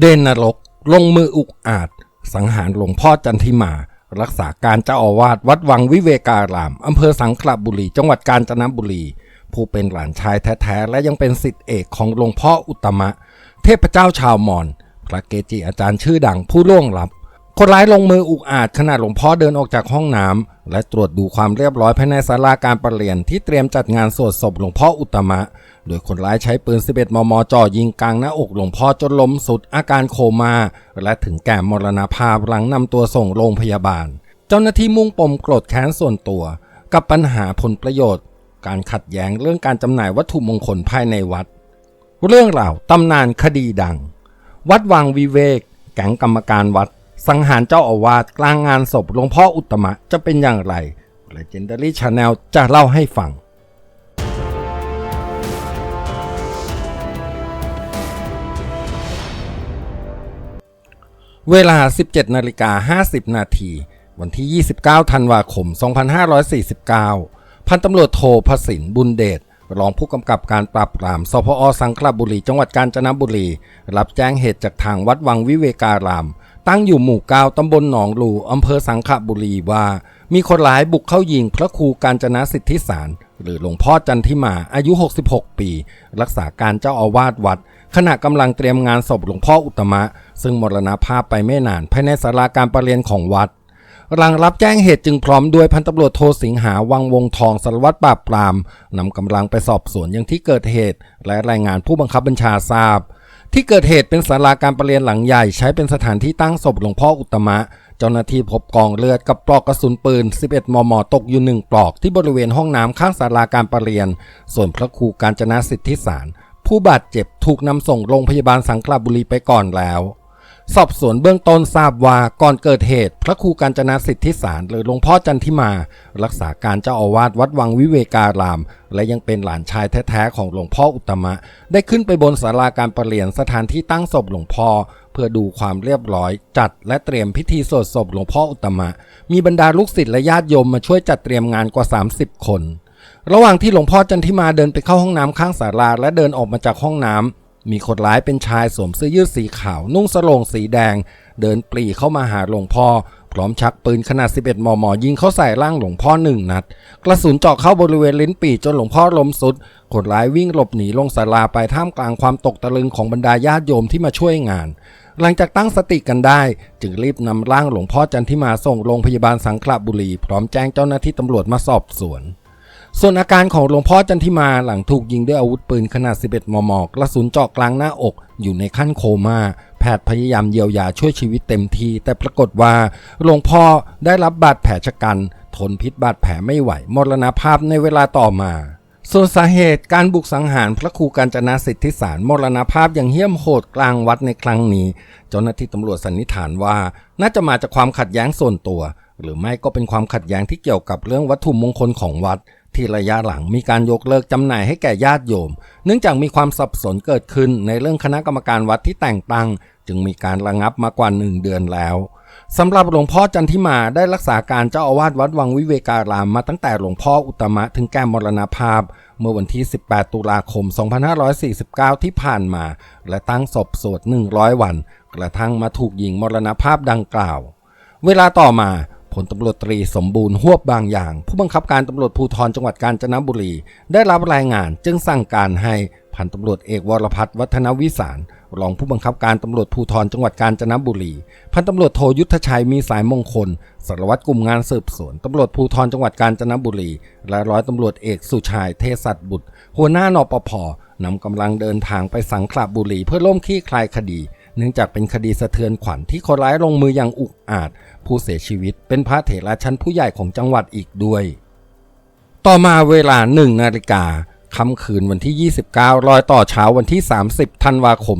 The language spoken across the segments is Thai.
เดนนรก ลงมืออุกอาจ สังหารหลวงพ่อจันทิมา รักษาการเจ้าอาวาสวัดวังวิเวการาม อำเภอสังขละบุรี จังหวัดกาญจนบุรี ผู้เป็นหลานชายแท้ๆ และยังเป็นสิทธิเอกของหลวงพ่ออุตมะ เทพเจ้าชาวมอญพระเกจิอาจารย์ชื่อดังผู้ล่วงลับ คนร้ายลงมืออุกอาจขณะหลวงพ่อเดินออกจากห้องน้ำและตรวจดูความเรียบร้อยภายในศาลาการประเรียนที่เตรียมจัดงานสวดศพหลวงพ่ออุตมะ โดยคนร้ายใช้ปืน 11 มม จ่อยิงกลางหน้าอกหลวงพ่อจนล้มสุดอาการโคมา่าและถึงแก่มรณภาพหลังนำตัวส่งโรงพยาบาล เจ้าหน้าที่มุ่งปมโกรธแค้นส่วนตัว กับปัญหาผลประโยชน์ การขัดแย้งเรื่องการจำหน่ายวัตถุมงคลภายในวัด เรื่องราวตำนานคดีดัง วัดวังวิเวก แก๊งกรรมการวัด สังหารเจ้าอาวาสกลางงานศพหลวงพ่ออุตตมะจะเป็นอย่างไร Legendary Channel จะเล่าให้ฟัง เวลา 17นาฬิกา50 นาที วันที่ 29 ธันวาคม 2549 พันตำรวจโทพสินบุญเดช รองผู้กำกับการปราบปรามสพอสังขละบุรี จังหวัดกาญจนบุรี รับแจ้งเหตุจากทางวัดวังวิเวการาม ตั้งอยู่หมู่เก้าตำบลหนองหลูอำเภอสังขบุรีว่า มีคนร้ายบุกเข้ายิงพระครูกาญจนสิทธิสาร หรือหลวงพ่อจันทิมาอายุ 66 ปี รักษาการเจ้าอาวาสวัด ขณะกำลังเตรียมงานศพหลวงพ่ออุตตมะ ซึ่งมรณภาพไปไม่นานภายในศาลาการประเรียนของวัดหลังรับแจ้งเหตุจึงพร้อมด้วยพันตำรวจโทสิงหาวังวงทองสารวัตรปราบปรามนำกำลังไปสอบสวนยังที่เกิดเหตุ และรายงานผู้บังคับบัญชาทราบ ที่เกิดเหตุเป็นศาลาการประเรียนหลังใหญ่ใช้เป็นสถานที่ตั้งศพหลวงพ่ออุตมะ เจ้าหน้าที่พบกองเลือดกับปลอกกระสุนปืน 11 มม ตกอยู่หนึ่งปลอกที่บริเวณห้องน้ำข้างศาลาการประเรียน ส่วนพระครูการจนาสิทธิสาร ผู้บาดเจ็บถูกนำส่งโรงพยาบาลสังขละบุรีไปก่อนแล้ว สอบสวนเบื้องต้นทราบว่าก่อนเกิดเหตุ พระครูกาญจนาสิทธิสารหรือหลวงพ่อจันทิมา รักษาการเจ้าอาวาสวัดวังวิเวการาม และยังเป็นหลานชายแท้ๆของหลวงพ่ออุตมะ ได้ขึ้นไปบนศาลาการประเรียนสถานที่ตั้งศพหลวงพ่อ เพื่อดูความเรียบร้อย จัดและเตรียมพิธีสวดศพหลวงพ่ออุตมะ มีบรรดาลูกศิษย์และญาติโยมมาช่วยจัดเตรียมงานกว่า 30 คน ระหว่างที่หลวงพ่อจันทิมาเดินไปเข้าห้องน้ำข้างศาลาและเดินออกมาจากห้องน้ำ มีคนร้ายเป็นชายสวมเสื้อยืดสีขาวนุ่งสโลงสีแดง เดินปรีเข้ามาหาหลวงพ่อ พร้อมชักปืนขนาด 11 มม ยิงเข้าใส่ร่างหลวงพ่อหนึ่งนัด กระสุนเจาะเข้าบริเวณลิ้นปี่จนหลวงพ่อล้มสุด คนร้ายวิ่งหลบหนีลงศาลาไปท่ามกลางความตกตะลึงของบรรดาญาติโยมที่มาช่วยงาน หลังจากตั้งสติกันได้ จึงรีบนำร่างหลวงพ่อจันทิมาส่งโรงพยาบาลสังขละบุรี พร้อมแจ้งเจ้าหน้าที่ตำรวจมาสอบสวน ส่วนอาการของหลวงพ่อจันทิมาหลังถูกยิงด้วยอาวุธปืนขนาด 11 มม กระสุนเจาะกลางหน้าอก อยู่ในขั้นโคม่า แพทย์พยายามเยียวยาช่วยชีวิตเต็มที แต่ปรากฏว่าหลวงพ่อได้รับบาดแผลชะกัน ทนพิษบาดแผลไม่ไหว มรณภาพในเวลาต่อมา ส่วนสาเหตุการบุกสังหารพระครูกาญจนาสิทธิสารมรณภาพอย่างเหี้ยมโหดกลางวัดในครั้งนี้ เจ้าหน้าที่ตำรวจสันนิษฐานว่า น่าจะมาจากความขัดแย้งส่วนตัว หรือไม่ก็เป็นความขัดแย้งที่เกี่ยวกับเรื่องวัตถุมงคลของวัด ที่ระยะหลังมีการยกเลิกจำหน่ายให้แก่ญาติโยม เนื่องจากมีความสับสนเกิดขึ้นในเรื่องคณะกรรมการวัดที่แต่งตั้ง จึงมีการระงับมากว่าหนึ่งเดือนแล้วสำหรับหลวงพ่อจันทิมาได้รักษาการเจ้าอาวาสวัดวังวิเวการามมาตั้งแต่หลวงพ่ออุตมะถึงแก่มรณภาพ เมื่อวันที่ 18 ตุลาคม 2549 ที่ผ่านมา และตั้งศพสวด 100 วัน กระทั่งมาถูกยิงมรณภาพดังกล่าว เวลาต่อมา พลตำรวจตรีสมบูรณ์หวบบางอย่าง ผู้บังคับการตำรวจภูธรจังหวัดกาญจนบุรี ได้รับรายงานจึงสั่งการให้พันตำรวจเอกวรพัฒน์วัฒนวิสารรองผู้บังคับการตำรวจภูธรจังหวัดกาญจนบุรี พันตำรวจโทยุทธชัยมีสายมงคลสารวัตรกลุ่มงานสืบสวนตำรวจภูธรจังหวัดกาญจนบุรี และร้อยตำรวจเอกสุชัยเทศัตบุตร หัวหน้านปภนำกำลังเดินทางไปสังขละบุรีเพื่อล่มคลี่คลายคดี เนื่องจากเป็นคดีสะเทือนขวัญที่คนร้ายลงมืออย่างอุกอาจ ผู้เสียชีวิตเป็นพระเถระชั้นผู้ใหญ่ของจังหวัดอีกด้วย ต่อมาเวลาหนึ่งนาฬิกาค่ำคืนวันที่ 29 รอยต่อเช้าวันที่ 30 ธันวาคม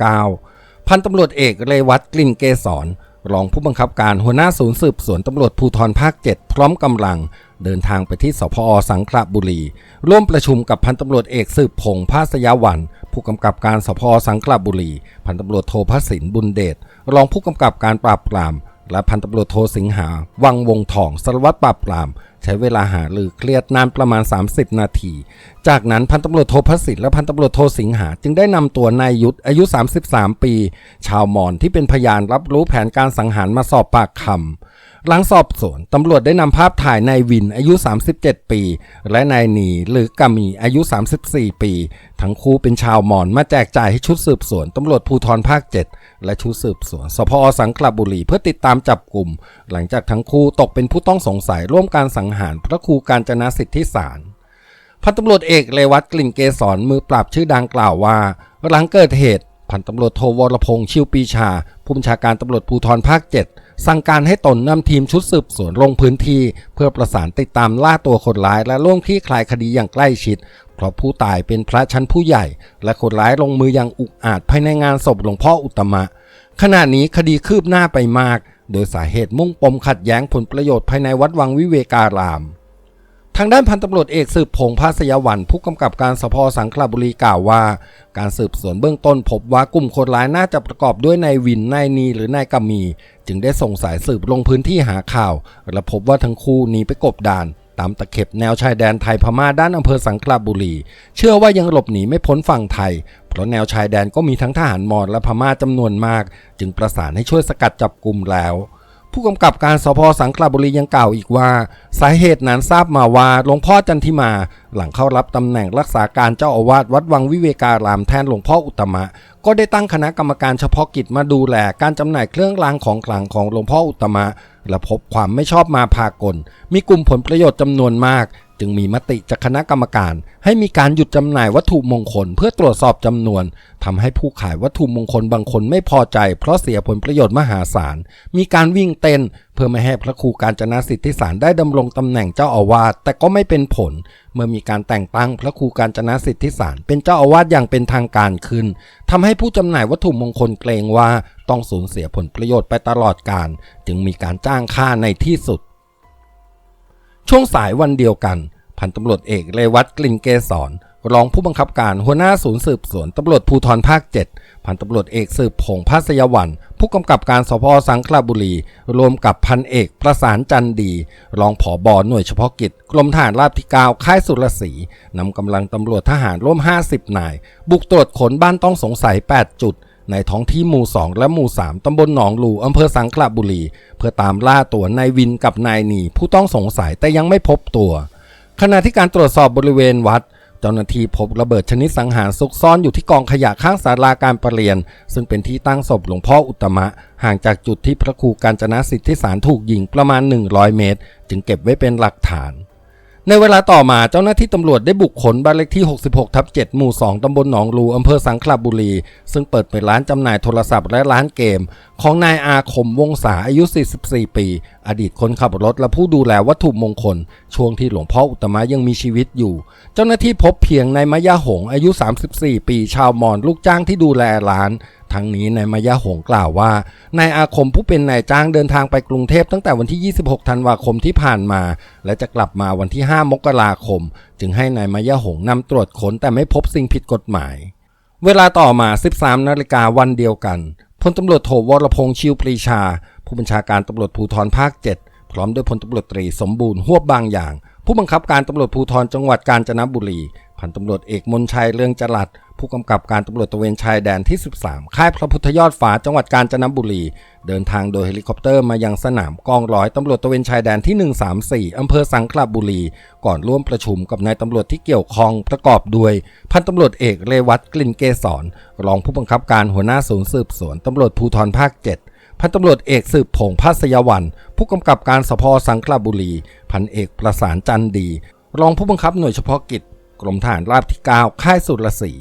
2549 พันตำรวจเอกเรวัตกลิ่นเกษรรองผู้บังคับการหัวหน้าศูนย์สืบสวนตำรวจภูธรภาค 7 พร้อมกำลัง เดินทางไปที่สพอสังขละบุรี ร่วมประชุมกับพันตำรวจเอกสืบพงษ์ภาสยาวันผู้กำกับการสพสังขละบุรี พันตำรวจโทพสินบุญเดชรองผู้กำกับการปราบปราม และพันตำรวจโทสิงหา วังวงทองสารวัตรปราบปราม ใช้เวลาหาลือเครียดนานประมาณ 30 นาที จากนั้นพันตำรวจโทพสิทธิ์และพันตำรวจโทสิงหา จึงได้นำตัวนายยุทธอายุ 33 ปี ชาวมอญที่เป็นพยานรับรู้แผนการสังหารมาสอบปากคำ หลังสอบสวนตำรวจได้นำภาพถ่ายนายวินอายุ 37 ปี และนายหนีหรือกามีอายุ 34 ปี ทั้งคู่เป็นชาวมอญมาแจกจ่ายให้ชุดสืบสวนตำรวจภูธรภาค 7 และชุดสืบสวนสพสังขละบุรีเพื่อติดตามจับกลุ่ม หลังจากทั้งคู่ตกเป็นผู้ต้องสงสัยร่วมการสังหารพระครูการจนาสิทธิสารพันตำรวจเอกเลวัตกลิ่นเกษรมือปราบชื่อดังกล่าวว่า หลังเกิดเหตุพันตำรวจโทวรพงษ์ชิวปีชา ผู้บัญชาการตำรวจภูธรภาค 7 สั่งการให้ตนนำทีมชุดสืบสวนลงพื้นที่ เพื่อประสานติดตามล่าตัวคนร้ายและร่วมคลี่คลายคดีอย่างใกล้ชิด เพราะผู้ตายเป็นพระชั้นผู้ใหญ่ และคนร้ายลงมืออย่างอุกอาจภายในงานศพหลวงพ่ออุตตมะ ขณะนี้คดีคืบหน้าไปมาก โดยสาเหตุมุ่งปมขัดแย้งผลประโยชน์ภายในวัดวังวิเวการาม ทางด้านพันตำรวจเอกสืบพงษ์ภาสยวันผู้กำกับการสพสังขละบุรีกล่าวว่า การสืบสวนเบื้องต้นพบว่ากลุ่มคนร้ายน่าจะประกอบด้วยนายวินนายนีหรือนายกามี จึงได้ส่งสายสืบลงพื้นที่หาข่าว และพบว่าทั้งคู่หนีไปกบดาน ตามตะเข็บแนวชายแดนไทยพม่าด้านอำเภอสังขละบุรี เชื่อว่ายังหลบหนีไม่พ้นฝั่งไทย เพราะแนวชายแดนก็มีทั้งทหารมอญและพม่าจำนวนมาก จึงประสานให้ช่วยสกัดจับกลุ่มแล้ว ผู้กำกับการสพสังขลบุรียังกล่าวอีกว่า สาเหตุนั้นทราบมาว่าหลวงพ่อจันทิมา หลังเข้ารับตำแหน่งรักษาการเจ้าอาวาสวัดวังวิเวการามแทนหลวงพ่ออุตมะ ก็ได้ตั้งคณะกรรมการเฉพาะกิจมาดูแลการจำหน่ายเครื่องรางของขลังของหลวงพ่ออุตมะ และพบความไม่ชอบมาพากล มีกลุ่มผลประโยชน์จำนวนมาก จึงมีมติจากคณะกรรมการ ให้มีการหยุดจำหน่ายวัตถุมงคล เพื่อตรวจสอบจำนวนทำให้ผู้ขายวัตถุมงคลบางคนไม่พอใจ เพราะเสียผลประโยชน์มหาศาล มีการวิ่งเต้น เพื่อไม่ให้พระครูการจนาสิทธิสารได้ดำรงตำแหน่งเจ้าอาวาสแต่ก็ไม่เป็นผล เมื่อมีการแต่งตั้งพระครูการจนาสิทธิสารเป็นเจ้าอาวาสอย่างเป็นทางการขึ้นทำให้ผู้จำหน่ายวัตถุมงคลเกรงว่าต้องสูญเสียผลประโยชน์ไปตลอดกาลจึงมีการจ้างค่าในที่สุด ช่วงสายวันเดียวกัน พันตำรวจเอกเรวัตกลิ่นเกษรรองผู้บังคับการหัวหน้าศูนย์สืบสวนตำรวจภูธรภาค 7 พันตำรวจเอกสืบพงษ์ภาสยวัน ผู้กำกับการสพสังขละบุรี รวมกับพันเอกประสานจันดี รองผอบอหน่วยเฉพาะกิจ กรมทหารราบที่ 9 ค่ายสุรศรีนำกำลังตำรวจทหารร่วม 50 นาย บุกตรวจขนบ้านต้องสงสัย 8 จุด ในท้องที่หมู่ 2 และหมู่ 3 ตำบลหนองลูอำเภอสังขละบุรี เพื่อตามล่าตัวนายวินกับนายหนีผู้ต้องสงสัยแต่ยังไม่พบตัว ขณะที่การตรวจสอบบริเวณวัด เจ้าหน้าที่พบระเบิดชนิดสังหารซุกซ่อนอยู่ที่กองขยะข้างศาลาการประเรียน ซึ่งเป็นที่ตั้งศพหลวงพ่ออุตมะ ห่างจากจุดที่พระครูการจนาสิทธิสารถูกยิงประมาณ 100 เมตร จึงเก็บไว้เป็นหลักฐาน ในเวลาต่อมาเจ้าหน้าที่ตำรวจได้บุกขนบ้านเลขที่ 66 ทับ 7 หมู่ 2 ตำบลหนองลูอำเภอสังขละบุรี ซึ่งเปิดเป็นร้านจำหน่ายโทรศัพท์และร้านเกม ของนายอาคมวงศาอายุ 44 ปี อดีตคนขับรถและผู้ดูแลวัตถุมงคล ช่วงที่หลวงพ่ออุตตมะยังมีชีวิตอยู่ เจ้าหน้าที่พบเพียงนายมายาหงอายุ 34 ปี ชาวมอญลูกจ้างที่ดูแลร้าน ทั้งนี้นายมายาหงกล่าวว่านายอาคมผู้เป็นนายจ้างเดินทางไปกรุงเทพตั้งแต่วันที่ 26 ธันวาคมที่ผ่านมา และจะกลับมาวันที่ 5 มกราคม จึงให้นายมายาหงนำตรวจค้นแต่ไม่พบสิ่งผิดกฎหมาย เวลาต่อมา 13 นาฬิกาวันเดียวกันพลตำรวจโทวรพงษ์ชิวปรีชา ผู้บัญชาการตำรวจภูธรภาค 7 พร้อมด้วยพลตำรวจตรีสมบูรณ์หวบบางอย่าง ผู้บังคับการตำรวจภูธรจังหวัดกาญจนบุรี พันตำรวจเอกมนชัยเรืองจรัสผู้กำกับการตำรวจตระเวนชายแดนที่ 13 ค่ายพระพุทธยอดฟ้าจังหวัดกาญจนบุรี เดินทางโดยเฮลิคอปเตอร์มายังสนามกองร้อยตำรวจตระเวนชายแดนที่ 134 อำเภอสังขละบุรี ก่อนร่วมประชุมกับนายตำรวจที่เกี่ยวข้องประกอบด้วย พันตำรวจเอกเรวัตกลิ่นเกษรรองผู้บังคับการหัวหน้าศูนย์สืบสวนตำรวจภูธรภาค 7พันตำรวจเอกสืบพงษ์ภาสยวัน ผู้กำกับการสพสังขละบุรี พันเอกประสานจันดี รองผู้บังคับหน่วยเฉพาะกิจ กรมทหารราบที่ 9 ค่ายสุรศรี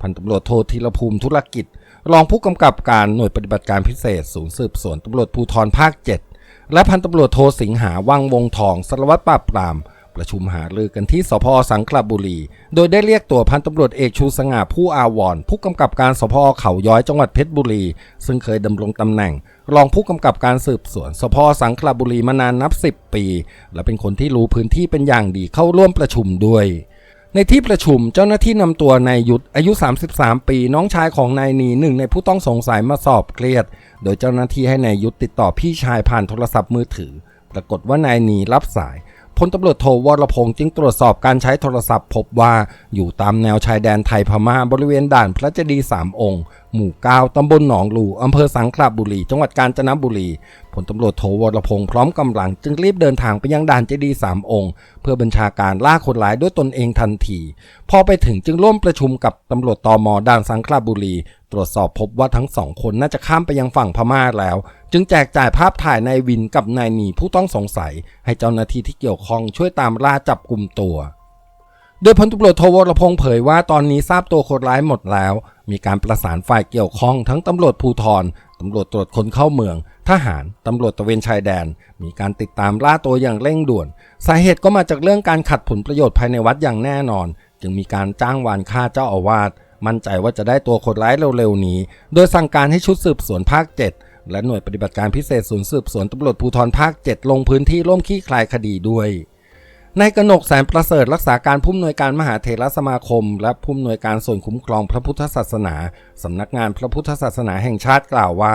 พันตำรวจโทธีรภูมิธุรกิจ รองผู้กำกับการหน่วยปฏิบัติการพิเศษ ศูนย์สืบสวนตำรวจภูธรภาค 7 และพันตำรวจโทสิงหาวังวงทองสารวัตรปราบปราม ประชุมหารือกันที่สพสังขละบุรี โดยได้เรียกตัวพันตำรวจเอกชูสง่าผู้อาวรผู้กำกับการสพเขาย้อยจังหวัดเพชรบุรี ซึ่งเคยดำรงตำแหน่ง รองผู้กำกับการสืบสวนสพสังขละบุรีมานานนับ 10 ปี และเป็นคนที่รู้พื้นที่เป็นอย่างดีเข้าร่วมประชุมด้วย ในที่ประชุมเจ้าหน้าที่นำตัวนายยุทธอายุ 33 ปี น้องชายของนายนีหนึ่งในผู้ต้องสงสัยมาสอบเครียด โดยเจ้าหน้าที่ให้นายยุทธติดต่อพี่ชายผ่านโทรศัพท์มือถือ ปรากฏว่านายนีรับสาย พลตำรวจโทวรพงศ์จึงตรวจสอบการใช้โทรศัพท์พบว่าอยู่ตามแนวชายแดนไทยพม่าบริเวณด่านพระเจดีย์สามองค์ หมู่9ตำบลหนองลูอำเภอสังขละบุรี จังหวัดกาญจนบุรีพลตำรวจโทวรพงศ์พร้อมกำลัง จึงรีบเดินทางไปยังด่านเจดีย์สามองค์ เพื่อบัญชาการล่าคนร้ายด้วยตนเองทันที พอไปถึงจึงร่วมประชุมกับตำรวจตมด่านสังขละบุรี ตรวจสอบพบว่าทั้งสองคนน่าจะข้ามไปยังฝั่งพม่าแล้วจึงแจกจ่ายภาพถ่ายนายวินกับนายหนีผู้ต้องสงสัย ให้เจ้าหน้าที่ที่เกี่ยวข้องช่วยตามล่าจับกลุ่มตัว โดยพลตำรวจโทวรพงศ์เผยว่าตอนนี้ทราบตัวคนร้ายหมดแล้ว มีการประสานฝ่ายเกี่ยวข้องทั้งตำรวจภูธรตำรวจตรวจคนเข้าเมือง ทหาร ตำรวจตะเวนชายแดน มีการติดตามล่าตัวอย่างเร่งด่วน สาเหตุก็มาจากเรื่องการขัดผลประโยชน์ภายในวัดอย่างแน่นอน จึงมีการจ้างวานฆ่าเจ้าอาวาส มั่นใจว่าจะได้ตัวคนร้ายเร็วๆนี้ โดยสั่งการให้ชุดสืบสวนภาค 7 และหน่วยปฏิบัติการพิเศษศูนย์สืบสวนตำรวจภูธรภาค 7 ลงพื้นที่ร่วมคลี่คลายคดีด้วยนายกนกแสนประเสริฐรักษาการผู้อำนวยการมหาเถรสมาคม และผู้อำนวยการส่วนคุ้มครองพระพุทธศาสนา สำนักงานพระพุทธศาสนาแห่งชาติกล่าวว่า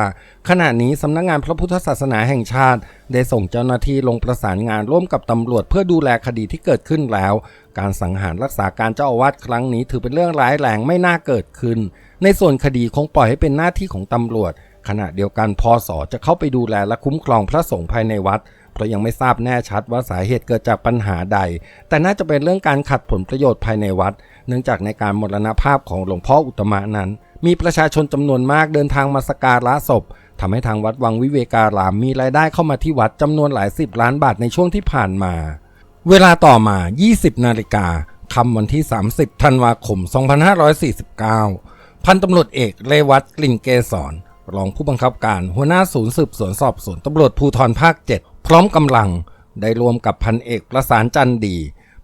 ขณะนี้สำนักงานพระพุทธศาสนาแห่งชาติ ได้ส่งเจ้าหน้าที่ลงประสานงานร่วมกับตำรวจเพื่อดูแลคดีที่เกิดขึ้นแล้ว การสังหารรักษาการเจ้าอาวาสครั้งนี้ถือเป็นเรื่องร้ายแรงไม่น่าเกิดขึ้น ในส่วนคดีคงปล่อยให้เป็นหน้าที่ของตำรวจ ขณะเดียวกันพศจะเข้าไปดูแลและคุ้มครองพระสงฆ์ภายในวัด เพราะยังไม่ทราบแน่ชัดว่าสาเหตุเกิดจากปัญหาใด แต่น่าจะเป็นเรื่องการขัดผลประโยชน์ภายในวัด เนื่องจากในการมรณภาพของหลวงพ่ออุตมะนั้น มีประชาชนจำนวนมากเดินทางมาสการะศพทำให้ทางวัดวังวิเวการามมีรายได้เข้ามาที่วัดจำนวนหลายสิบล้านบาทในช่วงที่ผ่านมา เวลาต่อมา 20 นาฬิกาคำวันที่ 30 ธันวาคม 2549 พันตำรวจเอกเลวัตกลิ่นเกษร รองผู้บังคับการหัวหน้าศูนย์สืบสวนสอบสวนตำรวจภูธรภาค 7 พร้อมกำลังได้รวมกับพันเอกประสานจันดี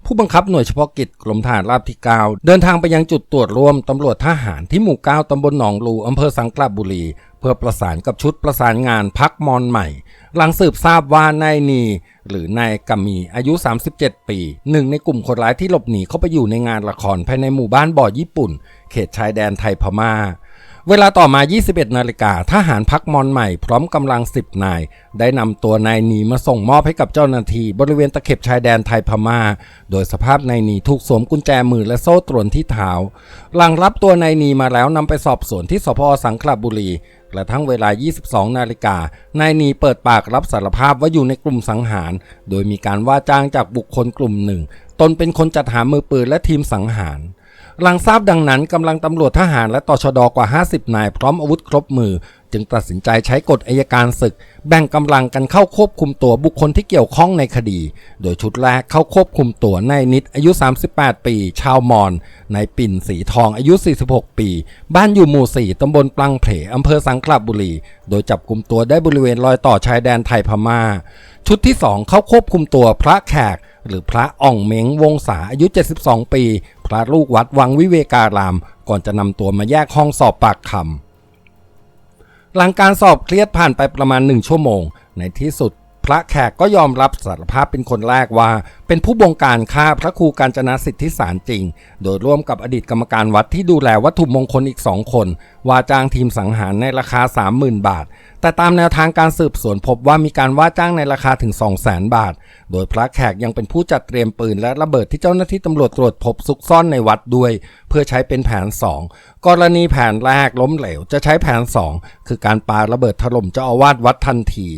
ผู้บังคับหน่วยเฉพาะกิจกรมทหารราบที่ 9 เดินทางไปยังจุดตรวจรวมตำรวจทหารที่หมู่ 9ตำบลหนองลูอำเภอสังขละบุรี เพื่อประสานกับชุดประสานงานพักมอนใหม่ หลังสืบทราบว่านายนีหรือนายกมีอายุ 37 ปีหนึ่งในกลุ่มคนร้ายที่หลบหนีเข้าไปอยู่ในงานละครภายในหมู่บ้านบ่อญี่ปุ่น เขตชายแดนไทยพม่า เวลาต่อมา 21 นาฬิกาทหารพักมอนใหม่พร้อมกำลัง 10 นาย ได้นำตัวนายนีมาส่งมอบให้กับเจ้าหน้าที่บริเวณตะเข็บชายแดนไทยพม่า โดยสภาพนายนีถูกสวมกุญแจมือและโซ่ตรวนที่เท้า หลังรับตัวนายนีมาแล้วนำไปสอบสวนที่สพสังขละบุรีกระทั่งเวลา 22 นาฬิกา นายนีเปิดปากรับสารภาพว่าอยู่ในกลุ่มสังหาร โดยมีการว่าจ้างจากบุคคลกลุ่มหนึ่ง ตนเป็นคนจัดหามือปืนและทีมสังหาร หลังทราบดังนั้นกำลังตำรวจทหารและตชดกว่า 50 นายพร้อมอาวุธครบมือ จึงตัดสินใจใช้กฎอายการศึก แบ่งกำลังกันเข้าควบคุมตัวบุคคลที่เกี่ยวข้องในคดี โดยชุดแรกเข้าควบคุมตัวนายนิดอายุ 38 ปี ชาวมอญนายปิ่นสีทองอายุ 46 ปี บ้านอยู่หมู่ 4ตำบลปลังเพลอำเภอสังขละบุรี โดยจับกลุ่มตัวได้บริเวณรอยต่อชายแดนไทยพม่า ชุดที่ 2 เข้าควบคุมตัวพระแขก หรือพระอ่องเม้งวงศาอายุ 72 ปี พระลูกวัดวังวิเวการาม ก่อนจะนำตัวมาแยกห้องสอบปากคำหลังการสอบเครียดผ่านไปประมาณหนึ่งชั่วโมง ในที่สุด พระแขกก็ยอมรับสารภาพเป็นคนแรกว่า เป็นผู้บงการฆ่าพระครูการจนาสิทธิสารจริง โดยร่วมกับอดีตกรรมการวัดที่ดูแลวัตถุมงคลอีกสองคน ว่าจ้างทีมสังหารในราคา 30,000 บาท แต่ตามแนวทางการสืบสวนพบว่ามีการว่าจ้างในราคาถึง 200,000 บาท โดยพระแขกยังเป็นผู้จัดเตรียมปืนและระเบิดที่เจ้าหน้าที่ตำรวจตรวจพบซุกซ่อนในวัดด้วย เพื่อใช้เป็นแผน 2 กรณีแผนแรกล้มเหลวจะใช้แผน 2 คือการปาระเบิดถล่มเจ้าอาวาสวัดทันที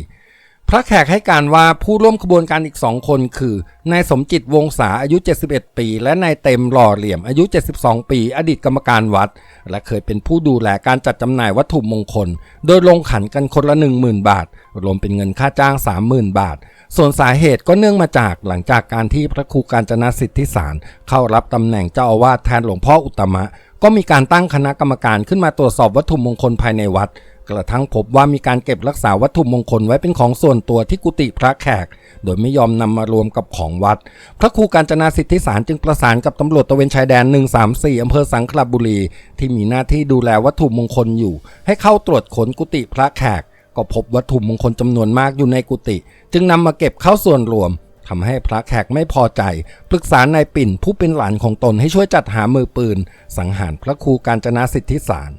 พระแขกให้การว่าผู้ร่วมขบวนการอีกสองคนคือนายสมจิตวงศาอายุ 71 ปี และนายเต็มหล่อเหลี่ยมอายุ 72 ปี อดีตกรรมการวัด และเคยเป็นผู้ดูแลการจัดจำหน่ายวัตถุมงคล โดยลงขันกันคนละ 10,000 บาท รวมเป็นเงินค่าจ้าง 30,000 บาท ส่วนสาเหตุก็เนื่องมาจากหลังจากการที่พระครูการจนาสิทธิสาร เข้ารับตำแหน่งเจ้าอาวาสแทนหลวงพ่ออุตตมะก็มีการตั้งคณะกรรมการขึ้นมาตรวจสอบวัตถุมงคลภายในวัด กระทั่งพบว่ามีการเก็บรักษาวัตถุมงคลไว้เป็นของส่วนตัวที่กุฏิพระแขก โดยไม่ยอมนำมารวมกับของวัด พระครูการจนาสิทธิสารจึงประสานกับตำรวจตะเวนชายแดน 134อำเภอสังขละบุรี ที่มีหน้าที่ดูแลวัตถุมงคลอยู่ ให้เข้าตรวจค้นกุฏิพระแขก ก็พบวัตถุมงคลจำนวนมากอยู่ในกุฏิจึงนำมาเก็บเข้าส่วนรวมทำให้พระแขกไม่พอใจ ปรึกษานายปิ่นผู้เป็นหลานของตนให้ช่วยจัดหามือปืน สังหารพระครูการจนาสิทธิสาร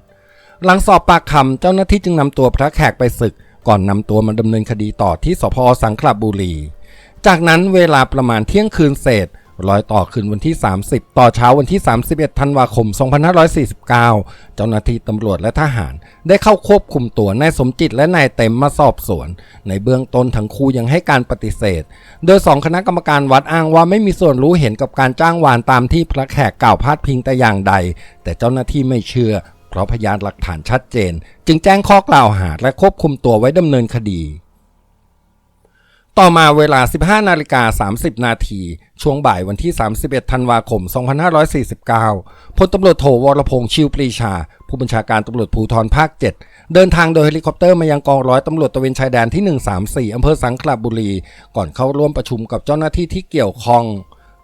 หลังสอบปากคำเจ้าหน้าที่จึงนำตัวพระแขกไปศึก ก่อนนำตัวมาดำเนินคดีต่อที่สพสังขละบุรี จากนั้นเวลาประมาณเที่ยงคืนเศษรอยต่อคืนวันที่ 30 ต่อเช้าวันที่ 31 ธันวาคม 2549 เจ้าหน้าที่ตำรวจและทหาร ได้เข้าควบคุมตัวนายสมจิตและนายเต็มมาสอบสวน ในเบื้องต้นทั้งคู่ยังให้การปฏิเสธ โดยสองคณะกรรมการวัดอ้างว่าไม่มีส่วนรู้เห็นกับการจ้างวานตามที่พระแขกกล่าวพาดพิงแต่อย่างใด แต่เจ้าหน้าที่ไม่เชื่อ เพราะพยานหลักฐานชัดเจน จึงแจ้งข้อกล่าวหาและควบคุมตัวไว้ดำเนินคดี ต่อมาเวลา 15นาฬิกา30 นาทีช่วงบ่ายวันที่ 31 ธันวาคม 2549 พลตำรวจโทวรพงษ์ชิวปรีชา ผู้บัญชาการตำรวจภูธรภาค 7 เดินทางโดยเฮลิคอปเตอร์มายังกองร้อยตำรวจตระเวนชายแดนที่ 134อำเภอสังขละบุรี ก่อนเข้าร่วมประชุมกับเจ้าหน้าที่ที่เกี่ยวข้อง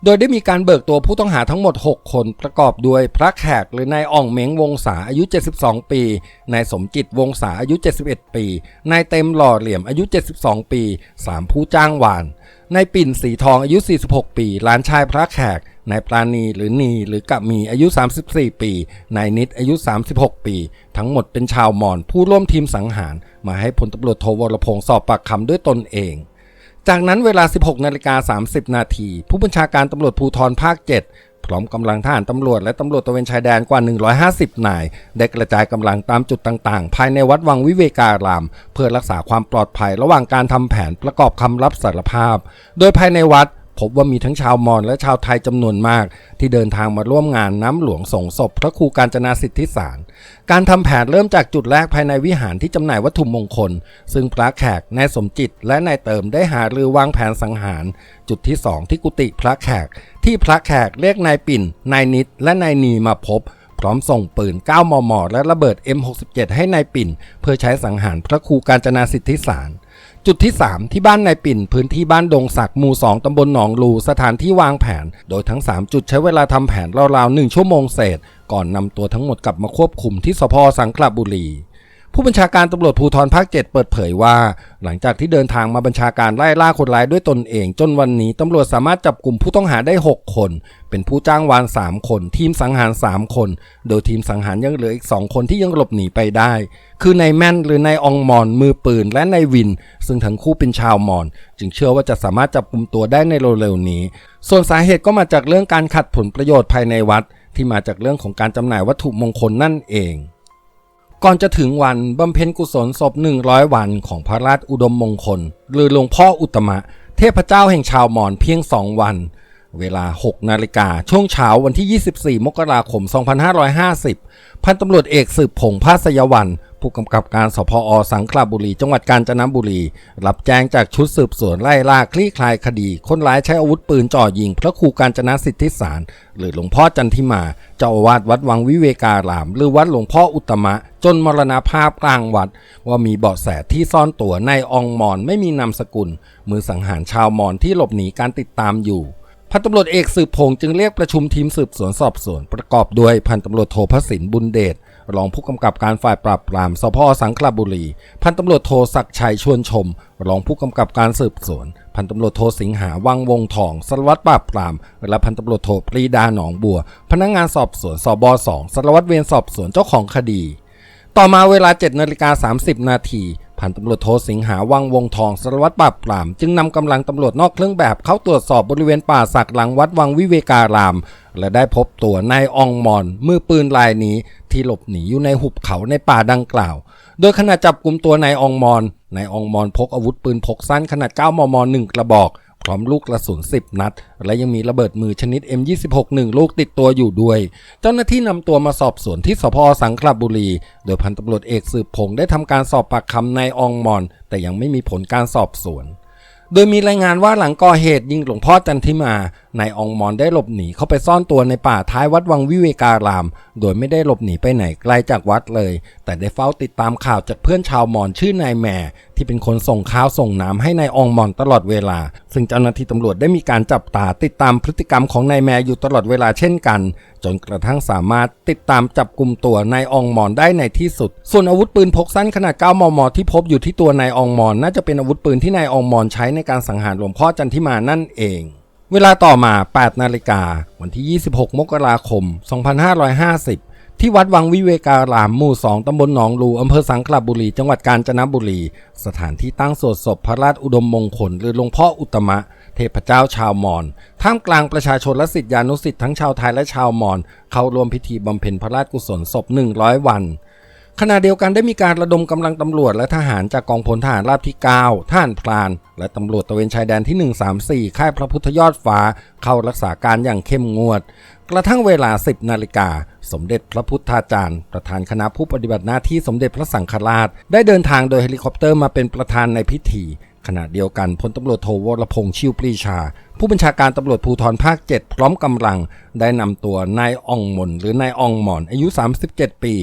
โดยได้มีการเบิกตัวผู้ต้องหาทั้งหมด 6 คนประกอบด้วยพระแขกหรือนายอ่องเม้งวงศาอายุ 72 ปี นายสมจิตวงศาอายุ 71 ปี นายเต็มหล่อเหลี่ยมอายุ 72 ปี 3 ผู้จ้างวาน นายปิ่นสีทองอายุ 46 ปีหลานชายพระแขก นายปราณีหรือนีหรือกะมีอายุ 34 ปี นายนิดอายุ 36 ปี ทั้งหมดเป็นชาวมอญผู้ร่วมทีมสังหาร มาให้พลตำรวจโทวรพงศ์สอบปากคำด้วยตนเอง จากนั้นเวลา 16นาฬิกา30 นาที ผู้บัญชาการตำรวจภูธรภาค 7 พร้อมกำลังทหารตำรวจและตำรวจตะเวนชายแดนกว่า 150 นาย ได้กระจายกำลังตามจุดต่างๆ ภายในวัดวังวิเวการาม เพื่อรักษาความปลอดภัยระหว่างการทำแผนประกอบคำรับสารภาพ โดยภายในวัด พบว่ามีทั้งชาวมอญและชาวไทยจำนวนมาก ที่เดินทางมาร่วมงานน้ำหลวงส่งศพ พระครูการจนาสิทธิสาร การทำแผนเริ่มจากจุดแรกภายในวิหารที่จำหน่ายวัตถุมงคล ซึ่งพระแขกนายสมจิต และนายเติมได้หารือวางแผนสังหาร จุดที่2ที่กุฏิพระแขก ที่พระแขกเรียกนายปิ่นนายนิด และนายนีมาพบพร้อมส่งปืน 9 มม และระเบิด M67 ให้นายปิ่น เพื่อใช้สังหารพระครูการจนาสิทธิสาร จุดที่ 3 ที่บ้านนายปิ่น พื้นที่บ้านดงศักหมู่ 2 ตำบลหนองลูสถานที่วางแผน โดยทั้ง 3 จุดใช้เวลาทำแผนราวๆ1ชั่วโมงเศษ ก่อนนำตัวทั้งหมดกลับมาควบคุมที่สพสังขละบุรี ผู้บัญชาการตำรวจภูธรภาค 7 เปิดเผยว่า หลังจากที่เดินทางมาบัญชาการไล่ล่าคนร้ายด้วยตนเอง จนวันนี้ตำรวจสามารถจับกลุ่มผู้ต้องหาได้ 6 คน เป็นผู้จ้างวาน 3 คน ทีมสังหาร 3 คน โดยทีมสังหารยังเหลืออีก 2 คนที่ยังหลบหนีไปได้ คือนายแม่นหรือนายองมอนมือปืน และนายวิน ซึ่งทั้งคู่เป็นชาวมอญจึงเชื่อว่าจะสามารถจับกลุ่มตัวได้ในเร็วๆนี้ ส่วนสาเหตุก็มาจากเรื่องการขัดผลประโยชน์ภายในวัด ที่มาจากเรื่องของการจำหน่ายวัตถุมงคลนั่นเอง ก่อนจะถึงวันบำเพ็ญกุศลศพ 100 วันของพระราชอุดมมงคล หรือหลวงพ่ออุตมะ เทพเจ้าแห่งชาวมอญเพียงสองวัน เวลา 6 นาฬิกา ช่วงเช้าวันที่ 24 มกราคม 2550 พันตำรวจเอกสืบพงษ์ภาสยวัน ผู้กำกับการสพอสังขละบุรี จังหวัดกาญจนบุรี รับแจ้งจากชุดสืบสวนไล่ล่าคลี่คลายคดี คนร้ายใช้อาวุธปืนจ่อยิง พระครูการจนสิทธิสาร หรือหลวงพ่อจันทิมา เจ้าอาวาสวัดวังวิเวการาม หรือวัดหลวงพ่ออุตมะ จนมรณภาพกลางวัด ว่ามีเบาะแสที่ซ่อนตัวในอองมอนไม่มีนามสกุล มือสังหารชาวมอญที่หลบหนีการติดตามอยู่ พันตำรวจเอกสืบพงษ์จึงเรียกประชุมทีมสืบสวนสอบสวน ประกอบด้วยพันตำรวจโทพสินบุญเดชรองผู้กำกับการฝ่ายปราบปรามสพสังขละบุรี พันตำรวจโทศักชัยชวนชม รองผู้กำกับการสืบสวน พันตำรวจโทสิงหาวังวงทองสารวัตรปราบปราม และพันตำรวจโทปรีดาหนองบัว พนักงานสอบสวนสบสองสารวัตรเวรสอบสวนเจ้าของคดี ต่อมาเวลา7นาฬิกา30 นาที พันตำรวจโทสิงหาวังวงทองสารวัตรปราบปราม จึงนำกำลังตำรวจนอกเครื่องแบบเข้าตรวจสอบบริเวณป่าสักหลังวัดวังวิเวการาม และได้พบตัวนายอองมอน มือปืนรายนี้ ที่หลบหนีอยู่ในหุบเขาในป่าดังกล่าว โดยขณะจับกลุ่มตัวนายอองมอนนายอองมอนพกอาวุธปืนพกสั้นขนาด 9 มม 1 กระบอก พร้อมลูกกระสุน 10 นัด และยังมีระเบิดมือชนิด M26 1 ลูกติดตัวอยู่ด้วย เจ้าหน้าที่นำตัวมาสอบสวนที่สพสังขละบุรี โดยพันตำรวจเอกสืบพงได้ทำการสอบปากคำนายองมอน แต่ยังไม่มีผลการสอบสวนโดยมีรายงานว่าหลังก่อเหตุยิงหลวงพ่อจันทิมา นายองมอนได้หลบหนีเข้าไปซ่อนตัวในป่าท้ายวัดวังวิเวการาม โดยไม่ได้หลบหนีไปไหนไกลจากวัดเลย แต่ได้เฝ้าติดตามข่าวจากเพื่อนชาวมอญชื่อนายแหม่ ที่เป็นคนส่งข้าวส่งน้ำให้ในายองมอนตลอดเวลา ซึ่งเจ้าหน้าที่ตำรวจได้มีการจับตาติดตามพฤติกรรมของนายแมร์อยู่ตลอดเวลาเช่นกัน จนกระทั่งสามารถติดตามจับกลุ่มตัวนายองมอนได้ในที่สุด ส่วนอาวุธปืนพกสั้นขนาด 9 มม ที่พบอยู่ที่ตัวนายองมอนน่าจะเป็นอาวุธปืนที่นายอองมอนใช้ในการสังหารหลวงพ่อจันทิมานั่นเองเวลาต่อมา 8 นาฬิกา วันที่ 26 มกราคม 2550 ที่วัดวังวิเวการามหมู่2ตำบลหนองรูอำเภอสังขละบุรี จังหวัดกาญจนบุรี สถานที่ตั้งสวดศพพระราชอุดมมงคล หรือหลวงพ่ออุตมะ เทพเจ้าชาวมอญท่ามกลางประชาชนและสิทธิานุสิทธิ์ทั้งชาวไทยและชาวมอญเข้าร่วมพิธีบำเพ็ญพระราชกุศลศพ100 วัน ขณะเดียวกันได้มีการระดมกำลังตำรวจและทหารจากกองพลทหารราบที่ 9ทหารพราน และตำรวจตระเวนชายแดนที่ 134 ค่ายพระพุทธยอดฟ้า เข้ารักษาการอย่างเข้มงวด กระทั่งเวลา 10 นาฬิกา สมเด็จพระพุทธาจารย์ ประธานคณะผู้ปฏิบัติหน้าที่สมเด็จพระสังฆราช ได้เดินทางโดยเฮลิคอปเตอร์มาเป็นประธานในพิธี ขณะเดียวกันพลตำรวจโทวรพงษ์ชิวปรีชา ผู้บัญชาการตำรวจภูธรภาค 7 พร้อมกำลัง ได้นำตัวนายอ่องมนหรือนายอ่องหมอนอายุ 37 ปี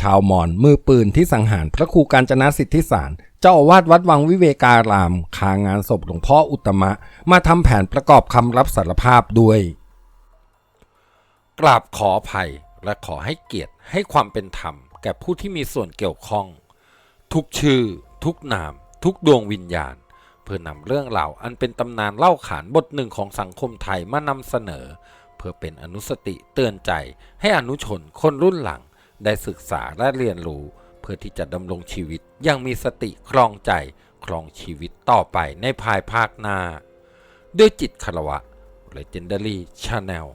ชาวมอญมือปืนที่สังหารพระครูกาญจนาสิทธิสาร เจ้าอาวาสวัดวังวิเวการามคางานศพหลวงพ่ออุตมะ มาทำแผนประกอบคำรับสารภาพด้วย กราบขออภัยและขอให้เกียรติให้ความเป็นธรรม แก่ผู้ที่มีส่วนเกี่ยวข้อง ทุกชื่อ ทุกนาม ทุกดวงวิญญาณ เพื่อนำเรื่องราวอันเป็นตำนานเล่าขานบทหนึ่งของสังคมไทยมานำเสนอ เพื่อเป็นอนุสติเตือนใจให้อนุชนคนรุ่นหลัง ได้ศึกษาและเรียนรู้ เพื่อที่จะดำรงชีวิตยังมีสติครองใจครองชีวิตต่อไปในภายภาคหน้า ด้วยจิตคารวะ Legendary Channel